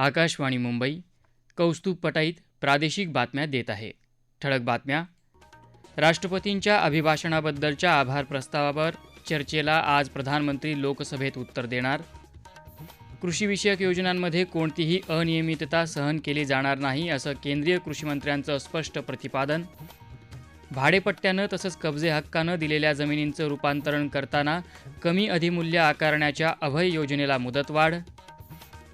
आकाशवाणी मुंबई कौस्तुभ पटाईत प्रादेशिक बातम्या देत आहे. ठळक बातम्या. राष्ट्रपतींच्या अभिभाषणाबद्दलच्या आभार प्रस्तावावर चर्चेला आज प्रधानमंत्री लोकसभेत उत्तर देणार. कृषीविषयक योजनांमध्ये कोणतीही अनियमितता सहन केली जाणार नाही असं केंद्रीय कृषीमंत्र्यांचं स्पष्ट प्रतिपादन. भाडेपट्ट्यानं तसंच कब्जे हक्कानं दिलेल्या जमिनींचं रूपांतरण करताना कमी अधिमूल्य आकारण्याच्या अभय योजनेला मुदतवाढ.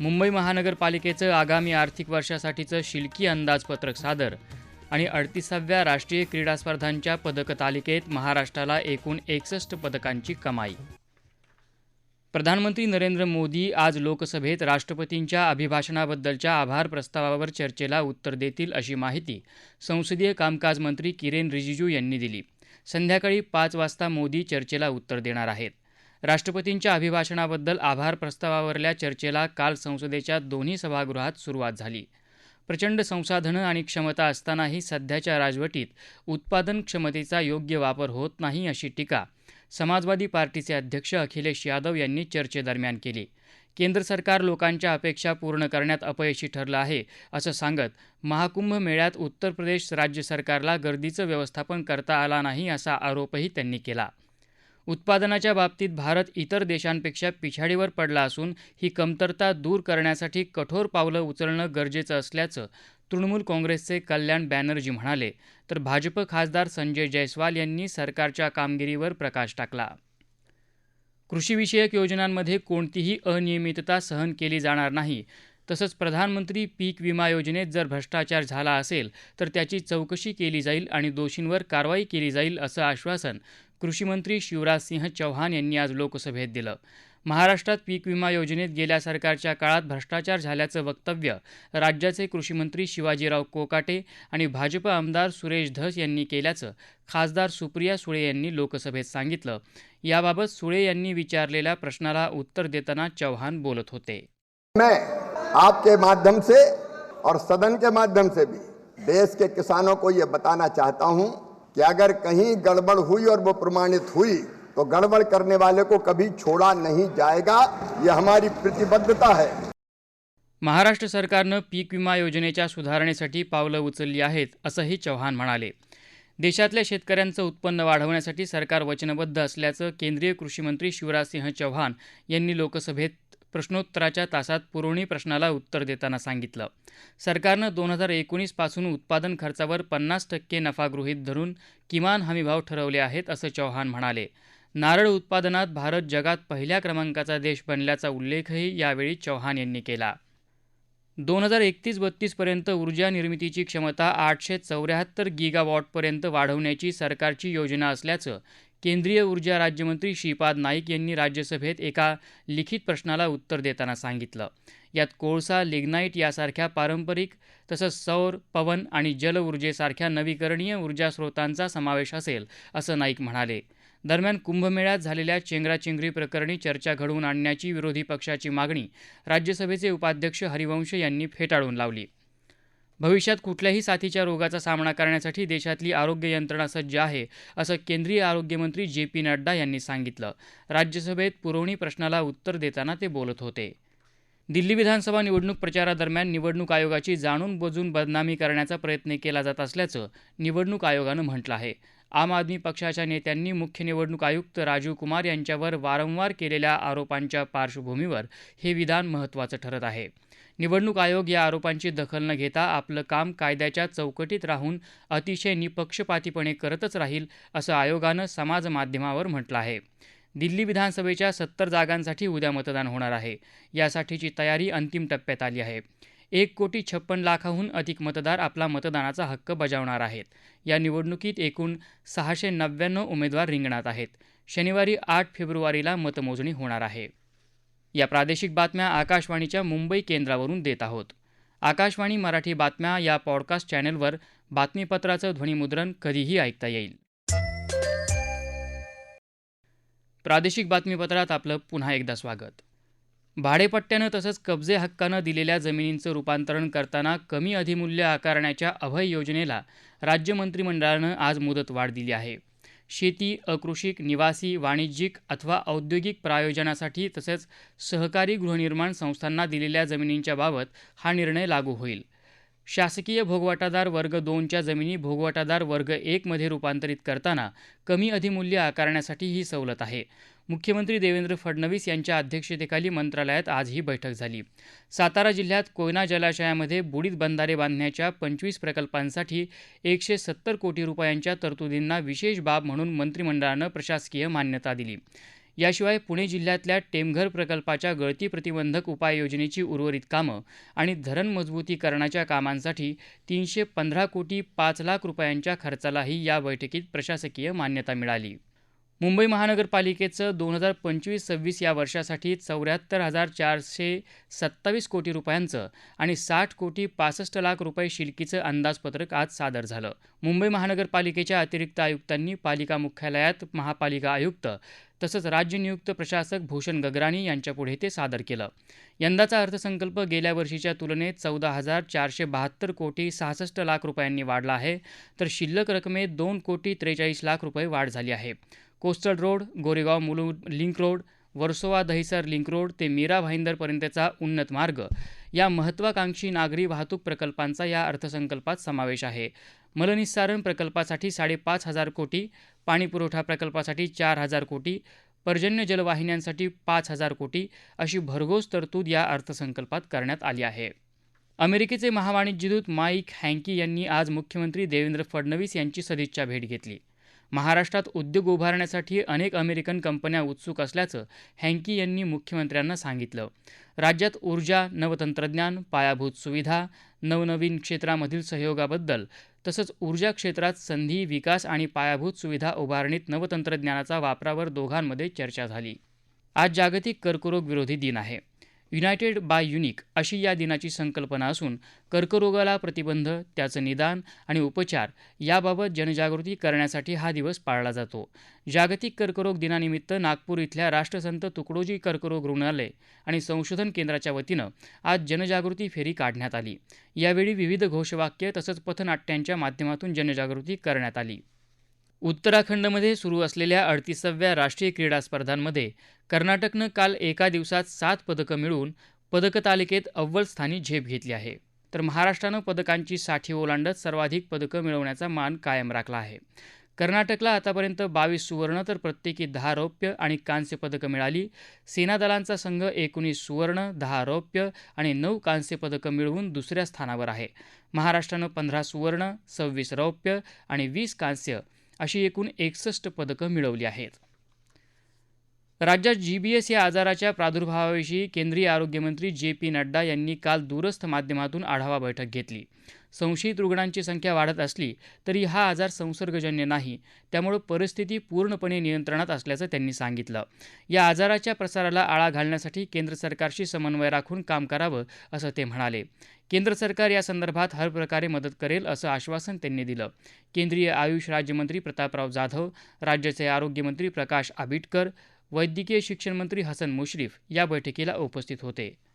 मुंबई महानगरपालिकेचं आगामी आर्थिक वर्षासाठीचं शिल्की अंदाजपत्रक सादर आणि अडतीसाव्या राष्ट्रीय क्रीडा स्पर्धांच्या पदक तालिकेत महाराष्ट्राला एकूण एकसष्ट पदकांची कमाई. प्रधानमंत्री नरेंद्र मोदी आज लोकसभेत राष्ट्रपतींच्या अभिभाषणाबद्दलच्या आभार प्रस्तावावर चर्चेला उत्तर देतील अशी माहिती संसदीय कामकाज मंत्री किरेन रिजिजू यांनी दिली. संध्याकाळी पाच वाजता मोदी चर्चेला उत्तर देणार आहेत. राष्ट्रपतींच्या अभिभाषणाबद्दल आभार प्रस्तावावरल्या चर्चेला काल संसदेच्या दोन्ही सभागृहात सुरुवात झाली. प्रचंड संसाधनं आणि क्षमता असतानाही सध्याच्या राजवटीत उत्पादन क्षमतेचा योग्य वापर होत नाही अशी टीका समाजवादी पार्टीचे अध्यक्ष अखिलेश यादव यांनी चर्चेदरम्यान केली. केंद्र सरकार लोकांच्या अपेक्षा पूर्ण करण्यात अपयशी ठरलं आहे असं सांगत महाकुंभ मेळ्यात उत्तर प्रदेश राज्य सरकारला गर्दीचं व्यवस्थापन करता आला नाही असा आरोपही त्यांनी केला. उत्पादनाच्या बाबतीत भारत इतर देशांपेक्षा पिछाडीवर पडला असून ही कमतरता दूर करण्यासाठी कठोर पावलं उचलणं गरजेचं असल्याचं तृणमूल काँग्रेसचे कल्याण बॅनर्जी म्हणाले. तर भाजप खासदार संजय जयस्वाल यांनी सरकारच्या कामगिरीवर प्रकाश टाकला. कृषीविषयक योजनांमध्ये कोणतीही अनियमितता सहन केली जाणार नाही. तसंच प्रधानमंत्री पीक विमा योजनेत जर भ्रष्टाचार झाला असेल तर त्याची चौकशी केली जाईल आणि दोषींवर कारवाई केली जाईल असं आश्वासन कृषीमंत्री शिवराजसिंह चौहान यांनी आज लोकसभेत दिलं. महाराष्ट्रात पीक विमा योजनेत गेल्या सरकारच्या काळात भ्रष्टाचार झाल्याचं वक्तव्य राज्याचे कृषीमंत्री शिवाजीराव कोकाटे आणि भाजप आमदार सुरेश धस यांनी केल्याचं खासदार सुप्रिया सुळे यांनी लोकसभेत सांगितलं. याबाबत सुळे यांनी विचारलेल्या प्रश्नाला उत्तर देताना चौहान बोलत होते. मैं आपके माध्यम से और सदन के माध्यम से भी देश के किसानों को ये बताना चाहता हूं कि अगर कहीं गड़बड़ हुई और वो प्रमाणित हुई तो गड़बड़ करने वाले को कभी छोड़ा नहीं जाएगा। ये हमारी प्रतिबद्धता है। महाराष्ट्र सरकारनं पीक विमा योजनेच्या सुधारणेसाठी पावलं उचलली आहेत असंही चव्हाण म्हणाले. देशातल्या शेतकऱ्यांचं उत्पन्न वाढवण्यासाठी सरकार वचनबद्ध असल्याचं केंद्रीय कृषीमंत्री शिवराजसिंह चौहान यांनी लोकसभेत प्रश्नोत्तराच्या तासात पुरवणी प्रश्नाला उत्तर देताना सांगितलं. सरकारनं दोन हजार एकोणीसपासून उत्पादन खर्चावर पन्नास टक्के नफा गृहीत धरून किमान हमीभाव ठरवले आहेत असं चौहान म्हणाले. नारळ उत्पादनात भारत जगात पहिल्या क्रमांकाचा देश बनल्याचा उल्लेखही यावेळी चौहान यांनी केला. दोन हजार एकतीस बत्तीसपर्यंत ऊर्जा निर्मितीची क्षमता आठशे चौऱ्याहत्तर गिगावॉटपर्यंत वाढवण्याची सरकारची योजना असल्याचं केंद्रीय ऊर्जा राज्यमंत्री श्रीपाद नाईक यांनी राज्यसभेत एका लिखित प्रश्नाला उत्तर देताना सांगितलं. यात कोळसा लिग्नाईट यासारख्या पारंपरिक तसंच सौर पवन आणि जल ऊर्जेसारख्या नवीकरणीय ऊर्जा स्रोतांचा समावेश असेल असं नाईक म्हणाले. दरम्यान कुंभमेळ्यात झालेल्या चेंगराचेंगरी प्रकरणी चर्चा घडवून आणण्याची विरोधी पक्षाची मागणी राज्यसभेचे उपाध्यक्ष हरिवंश यांनी फेटाळून लावली. भविष्यात कुठल्याही साथीच्या रोगाचा सामना करण्यासाठी देशातली आरोग्य यंत्रणा सज्ज आहे असं केंद्रीय आरोग्यमंत्री जे पी नड्डा यांनी सांगितलं. राज्यसभेत पुरवणी प्रश्नाला उत्तर देताना ते बोलत होते. दिल्ली विधानसभा निवडणूक प्रचारादरम्यान निवडणूक आयोगाची जाणून बुजून बदनामी करण्याचा प्रयत्न केला जात असल्याचं निवडणूक आयोगानं म्हटलं आहे. आम आदमी पक्षाच्या नेत्यांनी मुख्य निवडणूक आयुक्त राजीव कुमार यांच्यावर वारंवार केलेल्या आरोपांच्या पार्श्वभूमीवर हे विधान महत्त्वाचं ठरत आहे. निवडणूक आयोग या आरोपांची दखल न घेता आपलं काम कायद्याच्या चौकटीत राहून अतिशय निपक्षपातीपणे करतच राहील असं आयोगानं समाज माध्यमावर म्हटलं आहे. दिल्ली विधानसभेच्या सत्तर जागांसाठी उद्या मतदान होणार आहे. यासाठीची तयारी अंतिम टप्प्यात आली आहे. एक कोटी छप्पन लाखाहून अधिक मतदार आपला मतदानाचा हक्क बजावणार आहेत. या निवडणुकीत एकूण सहाशे नव्याण्णव उमेदवार रिंगणात आहेत. शनिवारी आठ फेब्रुवारीला मतमोजणी होणार आहे. या प्रादेशिक बातम्या आकाशवाणीच्या मुंबई केंद्रावरून देत आहोत. आकाशवाणी मराठी बातम्या या पॉडकास्ट चॅनलवर बातमीपत्राचं ध्वनिमुद्रण कधीही ऐकता येईल. प्रादेशिक बातमीपत्रात आपलं पुन्हा एकदा स्वागत. भाडेपट्ट्यानं तसंच कब्जे हक्कानं दिलेल्या जमिनींचं रूपांतरण करताना कमी अधिमूल्य आकारण्याच्या अभय योजनेला राज्य मंत्रिमंडळानं आज मुदतवाढ दिली आहे. शेती अकृषिक निवासी वाणिज्यिक अथवा औद्योगिक प्रायोजनासाठी तसेच सहकारी गृहनिर्माण संस्थांना दिलेल्या जमिनींच्या बाबत हा निर्णय लागू होईल. शासकीय भोगवाटादार वर्ग दोनच्या जमिनी भोगवाटादार वर्ग एकमध्ये रूपांतरित करताना कमी अधिमूल्य आकारण्यासाठी ही सवलत आहे. मुख्यमंत्री देवेंद्र फडणवीस यांच्या अध्यक्षतेखाली मंत्रालयात आज ही बैठक झाली. सातारा जिल्ह्यात कोयना जलाशयामध्ये बुडीत बंधारे बांधण्याच्या पंचवीस प्रकल्पांसाठी एकशे सत्तर कोटी रुपयांच्या तरतुदींना विशेष बाब म्हणून मंत्रिमंडळानं प्रशासकीय मान्यता दिली. याशिवाय पुणे जिल्ह्यातल्या टेमघर प्रकल्पाच्या गळती प्रतिबंधक उपाययोजनेची उर्वरित कामं आणि धरण मजबूतीकरणाच्या कामांसाठी तीनशे पंधरा कोटी पाच लाख रुपयांच्या खर्चालाही या बैठकीत प्रशासकीय मान्यता मिळाली. मुंबई महानगरपालिकेचं दोन हजार पंचवीस सव्वीस या वर्षासाठी चौऱ्याहत्तर हजार चारशे सत्तावीस कोटी रुपयांचं आणि साठ कोटी पासष्ट लाख रुपये शिल्कीचं अंदाजपत्रक आज सादर झालं. मुंबई महानगरपालिकेच्या अतिरिक्त आयुक्तांनी पालिका मुख्यालयात महापालिका आयुक्त तसंच राज्यनियुक्त प्रशासक भूषण गगराणी यांच्यापुढे ते सादर केलं. यंदाचा अर्थसंकल्प गेल्या वर्षीच्या तुलनेत चौदा हजार चारशे बहात्तर कोटी सहासष्ट लाख रुपयांनी वाढला आहे तर शिल्लक रकमेत दोन कोटी त्रेचाळीस लाख रुपये वाढ झाली आहे. Coastal road Goregaon Mulund link road Versova Dahisar link road ते मीरा भाईंदरपर्यंतचा उन्नत मार्ग. या महत्त्वाकांक्षी नागरी वाहतूक प्रकल्पांचा या अर्थसंकल्पात समावेश आहे. मलनिस्सारण प्रकल्पासाठी साडेपाच हजार कोटी पाणीपुरवठा प्रकल्पासाठी चार हजार कोटी पर्जन्य जलवाहिन्यांसाठी पाच हजार कोटी अशी भरघोस तरतूद या अर्थसंकल्पात करण्यात आली आहे. अमेरिकेचे महावाणिज्यदूत माईक हँकी यांनी आज मुख्यमंत्री देवेंद्र फडणवीस यांची सदिच्छा भेट घेतली. महाराष्ट्रात उद्योग उभारण्यासाठी अनेक अमेरिकन कंपन्या उत्सुक असल्याचं हँकी यांनी मुख्यमंत्र्यांना सांगितलं. राज्यात ऊर्जा नवतंत्रज्ञान पायाभूत सुविधा नवनवीन क्षेत्रामधील सहयोगाबद्दल तसंच ऊर्जा क्षेत्रात संधी विकास आणि पायाभूत सुविधा उभारणीत नवतंत्रज्ञानाचा वापरावर दोघांमध्ये चर्चा झाली. आज जागतिक कर्करोग विरोधी दिन आहे. युनायटेड बाय युनिक अशी या दिनाची संकल्पना असून कर्करोगाला प्रतिबंध त्याचं निदान आणि उपचार याबाबत जनजागृती करण्यासाठी हा दिवस पाळला जातो. जागतिक कर्करोग दिनानिमित्त नागपूर इथल्या राष्ट्रसंत तुकडोजी कर्करोग रुग्णालय आणि संशोधन केंद्राच्या वतीनं आज जनजागृती फेरी काढण्यात आली. यावेळी विविध घोषवाक्य तसंच पथनाट्यांच्या माध्यमातून जनजागृती करण्यात आली. उत्तराखंडमध्ये सुरू असलेल्या अडतीसाव्या राष्ट्रीय क्रीडा स्पर्धांमध्ये कर्नाटकनं काल एका दिवसात सात पदकं मिळवून पदकतालिकेत अव्वल स्थानी झेप घेतली आहे. तर महाराष्ट्रानं पदकांची साठी ओलांडत सर्वाधिक पदकं मिळवण्याचा मान कायम राखला आहे. कर्नाटकला आतापर्यंत बावीस सुवर्ण तर प्रत्येकी दहा रौप्य आणि कांस्य पदकं मिळाली. सेनादलांचा संघ एकोणीस सुवर्ण दहा रौप्य आणि नऊ कांस्य पदकं मिळवून दुसऱ्या स्थानावर आहे. महाराष्ट्रानं पंधरा सुवर्ण सव्वीस रौप्य आणि वीस कांस्य अशी एकूण एकसष्ट पदकं मिळवली आहेत. राज्यात जीबीएस या आजाराच्या प्रादुर्भावाविषयी केंद्रीय आरोग्यमंत्री जे पी नड्डा यांनी काल दूरस्थ माध्यमातून आढावा बैठक घेतली. संशयित रुग्णांची संख्या वाढत असली तरी हा आजार संसर्गजन्य नाही. त्यामुळे परिस्थिती पूर्णपणे नियंत्रणात असल्याचं त्यांनी सांगितलं. या आजाराच्या प्रसाराला आळा घालण्यासाठी केंद्र सरकारशी समन्वय राखून काम करावं असं ते म्हणाले. केंद्र सरकार या संदर्भात हर प्रकारे मदत करेल असं आश्वासन त्यांनी दिलं. केंद्रीय आयुष राज्यमंत्री प्रतापराव जाधव राज्याचे आरोग्यमंत्री प्रकाश आबिटकर वैद्यकीय शिक्षण मंत्री हसन मुश्रीफ या बैठकीला उपस्थित होते.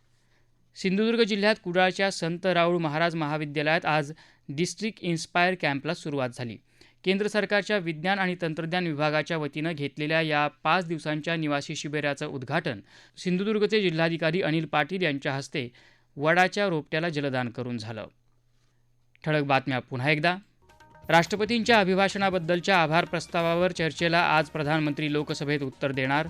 सिंधुदुर्ग जिल्ह्यात कुडाळच्या संत राऊळ महाराज महाविद्यालयात आज डिस्ट्रिक्ट इन्स्पायर कॅम्पला सुरुवात झाली. केंद्र सरकारच्या विज्ञान आणि तंत्रज्ञान विभागाच्या वतीनं घेतलेल्या या पाच दिवसांच्या निवासी शिबिराचं उद्घाटन सिंधुदुर्गचे जिल्हाधिकारी अनिल पाटील यांच्या हस्ते वडाच्या रोपट्याला जलदान करून झालं. ठळक बातम्या पुन्हा एकदा. राष्ट्रपतींच्या अभिभाषणाबद्दलच्या आभार प्रस्तावावर चर्चेला आज प्रधानमंत्री लोकसभेत उत्तर देणार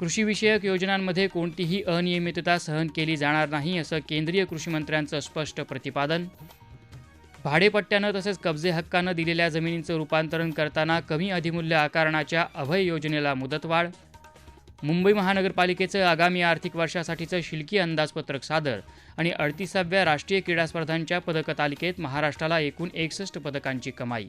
कृषीविषयक योजनांमध्ये कोणतीही अनियमितता सहन केली जाणार नाही असं केंद्रीय कृषीमंत्र्यांचं स्पष्ट प्रतिपादन. भाडेपट्ट्यानं तसेच कब्जे हक्कानं दिलेल्या जमिनींचं रूपांतरण करताना कमी अधिमूल्य आकारणाच्या अभय योजनेला मुदतवाढ. मुंबई महानगरपालिकेचं आगामी आर्थिक वर्षासाठीचं शिल्की अंदाजपत्रक सादर आणि अडतीसाव्या राष्ट्रीय क्रीडा स्पर्धांच्या पदकतालिकेत महाराष्ट्राला एकूण एकसष्ट पदकांची कमाई.